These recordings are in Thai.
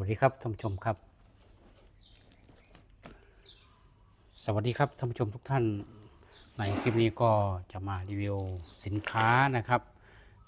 วัสดีครับท่านผู้ชมครับ สวัสดีครับท่านผู้ชมทุกท่าน ในคลิปนี้ก็จะมารีวิวสินค้านะครับ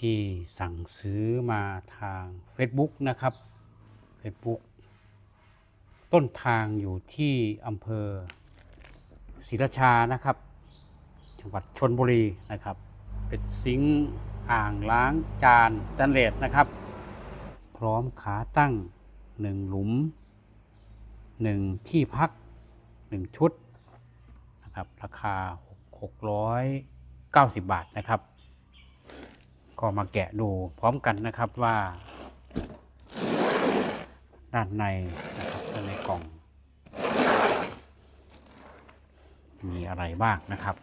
ที่สั่งซื้อมาทาง Facebook นะครับ Facebook ต้นทางอยู่ที่อำเภอศรีราชานะครับ จังหวัดชนบุรีนะครับ เป็นซิงอ่างล้างจานสแตนเลสนะครับ พร้อมขาตั้ง 1หลุม1ที่พัก1ชุดนะครับราคา 690 บาทนะครับ ก็มาแกะดูพร้อมกันนะครับว่า ด้านในนะครับด้านในกล่อง มีอะไรบ้างนะครับ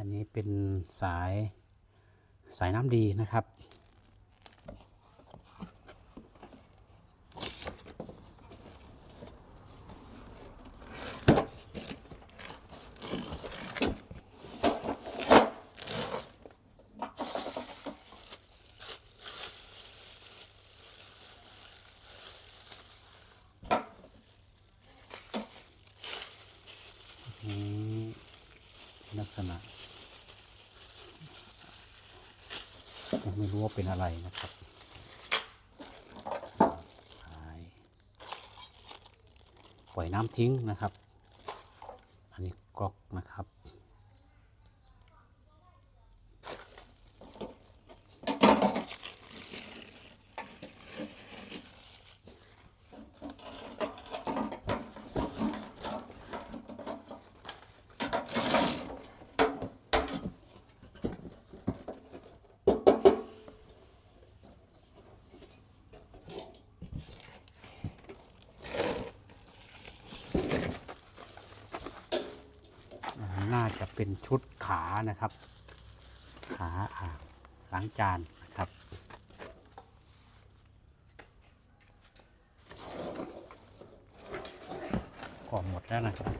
อั นี้เป็นสายสายน้ำดีนะครับ อืมลักษณะ ยัง ไม่รู้ว่าเป็นอะไรนะครับปล่อยน้ำทิ้งนะครับ อันนี้กรอกนะครับ เป็นชุดขานะครับ ขาอ่างล้างจานนะครับก็หมดแล้วนะครับ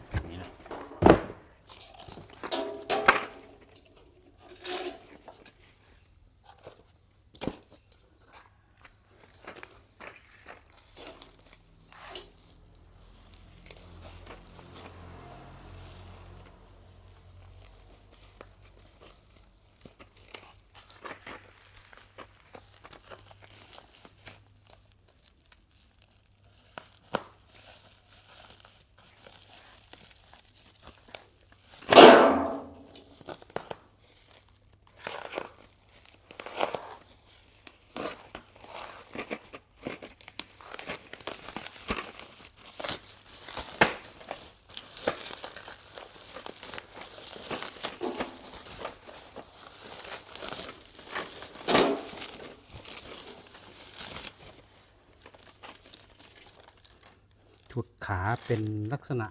ขาเป็นลักษณะ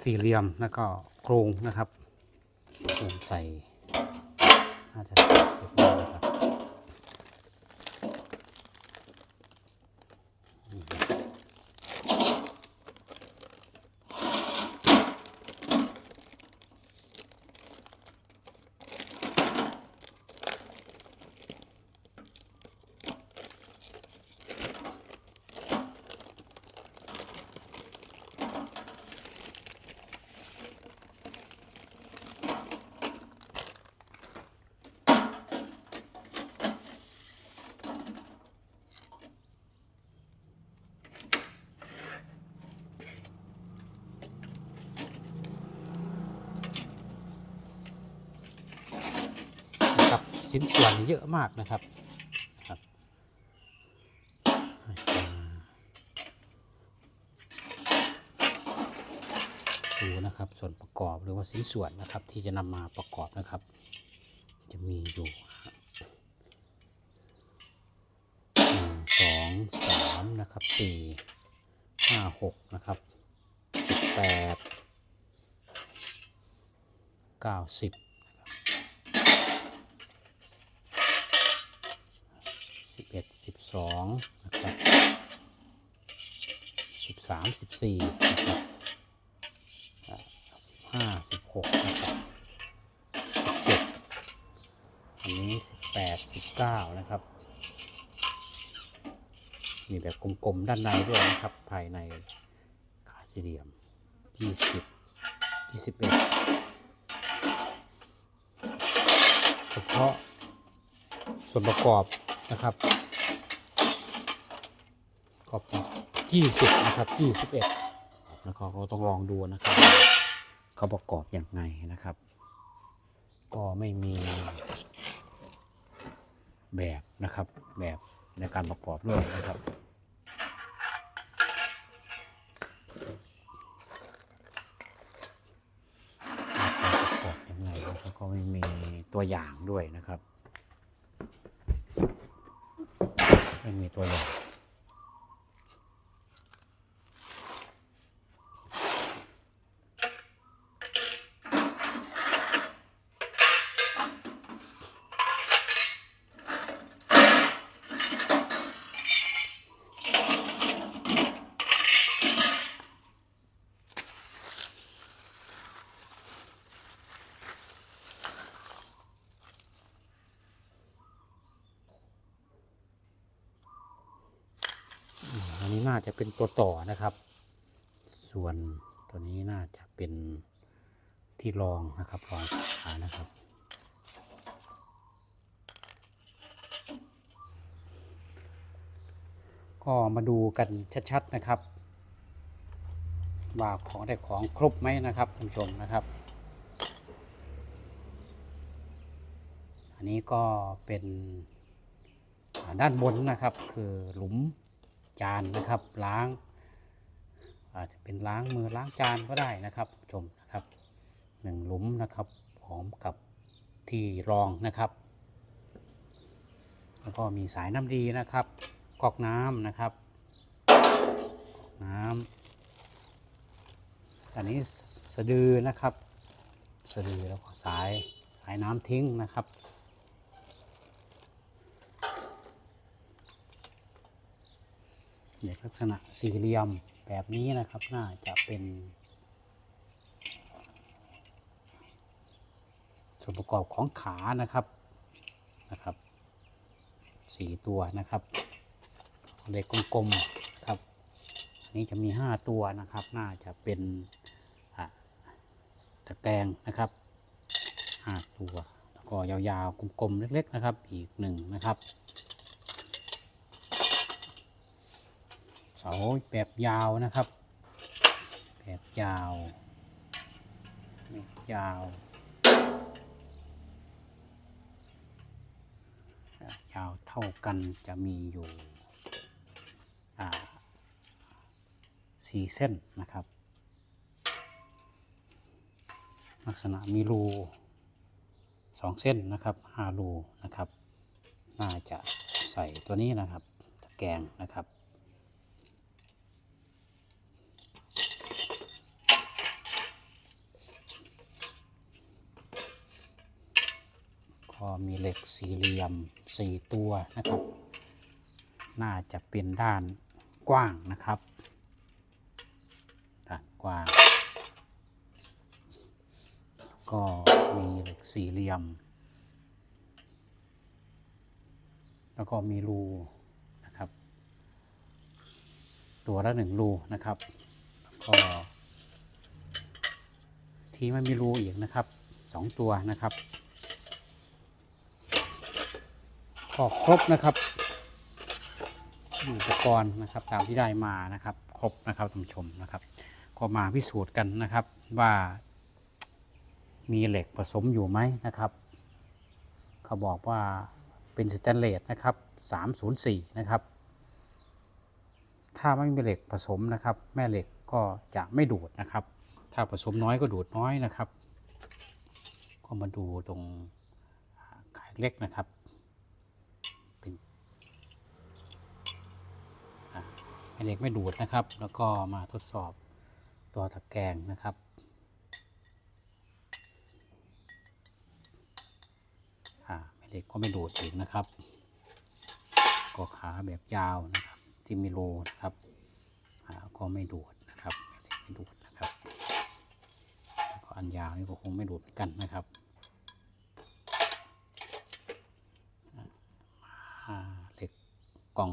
สี่เหลี่ยมแล้วก็โครงนะครับโครงใส่น่าจะเรียบร้อยนะครับ ชิ้นส่วนเยอะมากนะครับครับดูนะครับส่วนประกอบหรือว่าชิ้นส่วนนะครับ ที่จะนำมาประกอบนะครับ จะมีอยู่หนึ่งสองสามนะครับสี่ห้าหกนะครับเจ็ดแปดเก้าสิบสิบ เอ็ดสิบสองนะครับสิบสามสิบสี่นะครับสิบห้าสิบหกนะครับสิบเจ็ดอันนี้สิบแปดสิบเก้านะครับมีแบบกลมๆ ด้านในด้วยนะครับ ภายในขาสี่เหลี่ยม20 21เฉพาะส่วนประกอบนะครับ ก็20นะครับ21แล้วเขาก็ต้องลองดูนะครับ เขาประกอบอย่างไงนะครับ ก็ไม่มีแบบนะครับแบบในการประกอบด้วยนะครับประกอบยังไงนะครับก็ไม่มีตัวอย่างด้วยนะครับ ไม่มีตัวอย่าง อั น่าจะเป็นตัวต่อนะครับ ส่วนตัวนี้น่าจะเป็นที่รองนะครับรองขานะครับ ก็มาดูกันชัดๆนะครับ ว่าของได้ของครบไหมนะครับท่านผู้ชมนะครับ อันนี้ก็เป็นด้านบนนะครับคือหลุม จานนะครับ ล้าง อาจจะเป็นล้างมือล้างจานก็ได้นะครับชมนะครับหนึ่งหลุมนะครับพร้อมกับที่รองนะครับ แล้วก็มีสายน้ำดีนะครับกอกน้ำนะครับกอกน้ำอันนี้สะดือนะครับ สะดือแล้วก็สายสายน้ำทิ้งนะครับ เด็กลักษณะสี่เหลี่ยมแบบนี้นะครับ น่าจะเป็นส่วนประกอบของขานะครับนะครับสี่ตัวนะครับเด็กกลมๆครับอันนี้จะมีห้าตัวนะครับ น่าจะเป็นตะแกรงนะครับห้าตัว แล้วก็ยาวๆกลมๆเล็ก ๆ นะครับ อีกหนึ่งนะครับ สาแบบยาวนะครับ แบบยาวแบบยาว ยาวเท่ากันจะมีอยู่สี่เส้นนะครับ ลักษณะมีรูสองเส้นนะครับห้ารูนะครับ น่าจะใส่ตัวนี้นะครับ ตะแกรงนะครับ ก็มีเหล็กสี่เหลี่ยมสี่ตัวนะครับ น่าจะเป็นด้านกว้างนะครับ ด้านกว้าง ก็มีเหล็กสี่เหลี่ยม แล้วก็มีรูนะครับ ตัวละหนึ่งรูนะครับ ก็ที่ไม่มีรูอีกนะครับสองตัวนะครับ ก็ครบนะครับอุปกรณ์นะครับตามที่ได้มานะครับครบนะครับท่านผู้ชมนะครับ ก็มาพิสูจน์กันนะครับว่า มีเหล็กผสมอยู่ไหมนะครับ เขาบอกว่าเป็นสแตนเลสนะครับ304นะครับ ถ้าไม่มีเหล็กผสมนะครับ แม่เหล็กก็จะไม่ดูดนะครับ ถ้าผสมน้อยก็ดูดน้อยนะครับ ก็มาดูตรงขายเล็กนะครับเป็นอ่าแม่ เหล็กไม่ดูดนะครับ แล้วก็มาทดสอบตัวตะแกรงนะครับ อ่าแม่เหล็กก็ไม่ดูดอีกนะครับ ก็ขาแบบยาวนะครับ ที่มีโลนะครับอ่าก็ไม่ดูดนะครับแม่เหล็กไม่ดูดนะครับแล้วก็อันยาวนี่ก็คงไม่ดูดเหมือนกันนะครับอ่าเหล็กกล่อง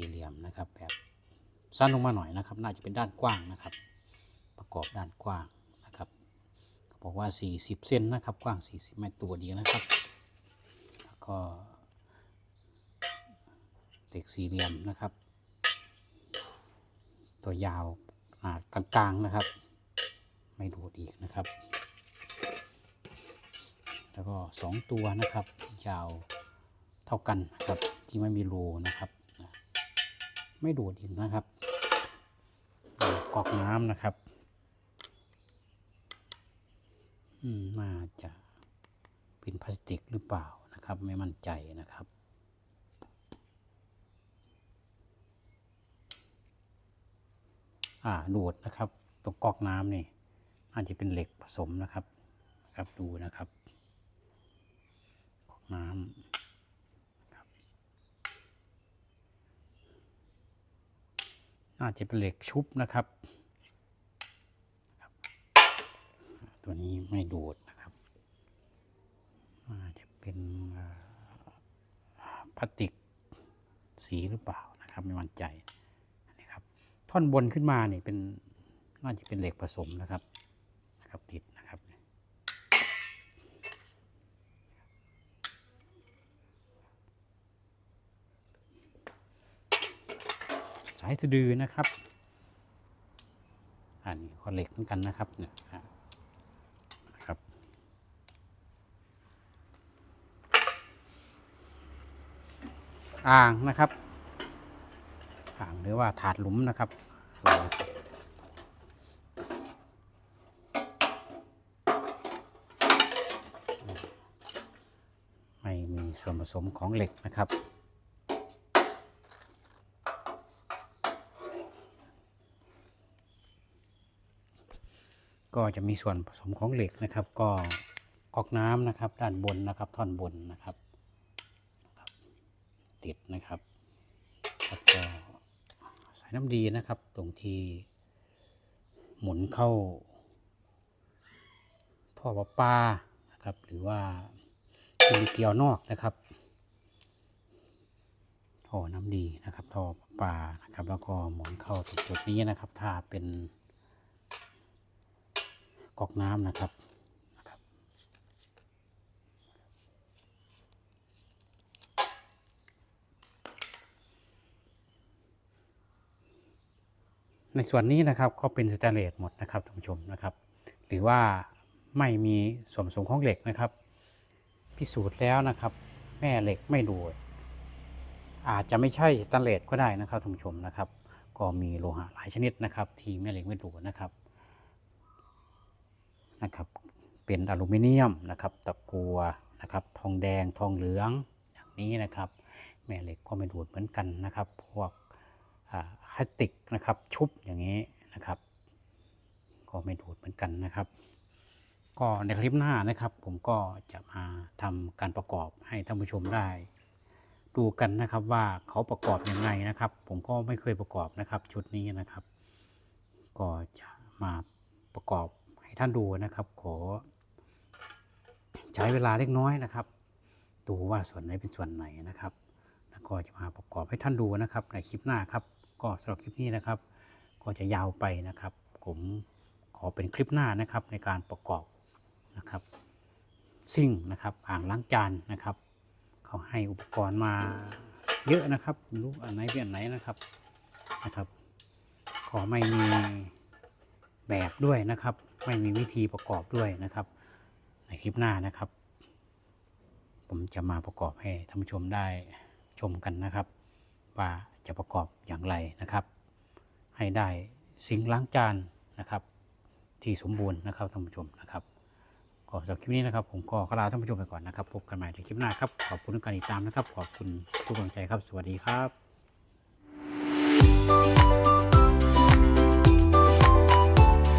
สี่เหลี่ยมนะครับ แบบสั้นลงมาหน่อยนะครับ น่าจะเป็นด้านกว้างนะครับ ประกอบด้านกว้างนะครับบอกว่า 40เซนนะครับ กว้าง 40เมตรตัวเดียวนะครับ แล้วก็เหล็กสี่เหลี่ยมนะครับ ตัวยาวขนาดกลางๆนะครับ ไม่ดูดอีกนะครับ แล้วก็สองตัวนะครับที่ยาวเท่ากันนะครับที่ไม่มีรูนะครับ ไม่ดูดอีกนะครับกอกน้ำนะครับ อืมน่าจะเป็นพลาสติกหรือเปล่านะครับ ไม่มั่นใจนะครับอ่าดูดนะครับ ตรงก๊อกน้ำนี่น่าจจะเป็นเหล็กผสมนะครับ ครับดูนะครับก๊อกน้ำครับ น่าจะเป็นเหล็กชุบนะครับ ตัวนี้ไม่ดูดนะครับน่าจะเป็นพลาสติกสีหรือเปล่านะครับไม่มั่นใจนี่ครับ ท่อนบนขึ้นมาเนี่ยเป็นน่าจะเป็นเหล็กผสมนะครับติดนะครับ สายสะดือนะครับ อันนี้ข้อเล็กเหมือนกันนะครับเนี่ยนะครับ อ่างนะครับอ่างหรือว่าถาดหลุมนะครับไม่มีส่วนผสมของเหล็กนะครับ ก็จะมีส่วนผสมของเหล็กนะครับ ก็ก๊อกน้ำนะครับ ด้านบนนะครับท่อนบนนะครับ ติดนะครับแล้วก็สายน้ำดีนะครับ ตรงที่หมุนเข้าท่อประปานะครับ หรือว่าที่มีเกลียวนอกนะครับท่อน้ำดีนะครับท่อประปานะครับ แล้วก็หมุนเข้าตรงจุดนี้นะครับ ถ้าเป็น ก๊อกน้ำนะครับนะครับในส่วนนี้นะครับก็เป็นสแตนเลสหมดนะครับท่านผู้ชมนะครับ หรือว่าไม่มีส่วนผสมของเหล็กนะครับ พิสูจน์แล้วนะครับ แม่เหล็กไม่ดูดอาจจะไม่ใช่สแตนเลสก็ได้นะครับท่านผู้ชมนะครับ ก็มีโลหะหลายชนิดนะครับ ที่แม่เหล็กไม่ดูดนะครับ นะครับเป็นอลูมิเนียมนะครับตะกัวนะครับทองแดงทองเหลืองอย่างนี้นะครับแม่เหล็กก็ไม่ดูดเหมือนกันนะครับ พวกอ่าพลาสติกนะครับชุบอย่างนี้นะครับ ก็ไม่ดูดเหมือนกันนะครับ ก็ในคลิปหน้านะครับ ผมก็จะมาทำการประกอบให้ท่านผู้ชมได้ ดูกันนะครับว่าเขาประกอบยังไงนะครับ ผมก็ไม่เคยประกอบนะครับชุดนี้นะครับ ก็จะมาประกอบ ท่านดูนะครับ ขอ ใช้เวลาเล็กน้อยนะครับ ดูว่าส่วนไหนเป็นส่วนไหนนะครับแล้วก็จะมาประกอบให้ท่านดูนะครับ ในคลิปหน้าครับ ก็สำหรับคลิปนี้นะครับ ก็จะยาวไปนะครับ ผมขอเป็นคลิปหน้านะครับในการประกอบนะครับ ซิ่งนะครับอ่างล้างจานนะครับเขาให้อุปกรณ์มาเยอะนะครับรู้อันไหนเป็นอันไหนนะครับนะครับ ขอไม่มีแบบด้วยนะครับ ไม่มีวิธีประกอบด้วยนะครับ ในคลิปหน้านะครับ ผมจะมาประกอบให้ท่านผู้ชมได้ชมกันนะครับ ว่าจะประกอบอย่างไรนะครับ ให้ได้ซิงล้างจานนะครับ ที่สมบูรณ์นะครับท่านผู้ชมนะครับก็สำหรับคลิปนี้นะครับ ผมก็ขอลาท่านผู้ชมไปก่อนนะครับ พบกันใหม่ในคลิปหน้าครับ ขอบคุณทุกการติดตามนะครับ ขอบคุณทุกกำลังใจครับ สวัสดีครับ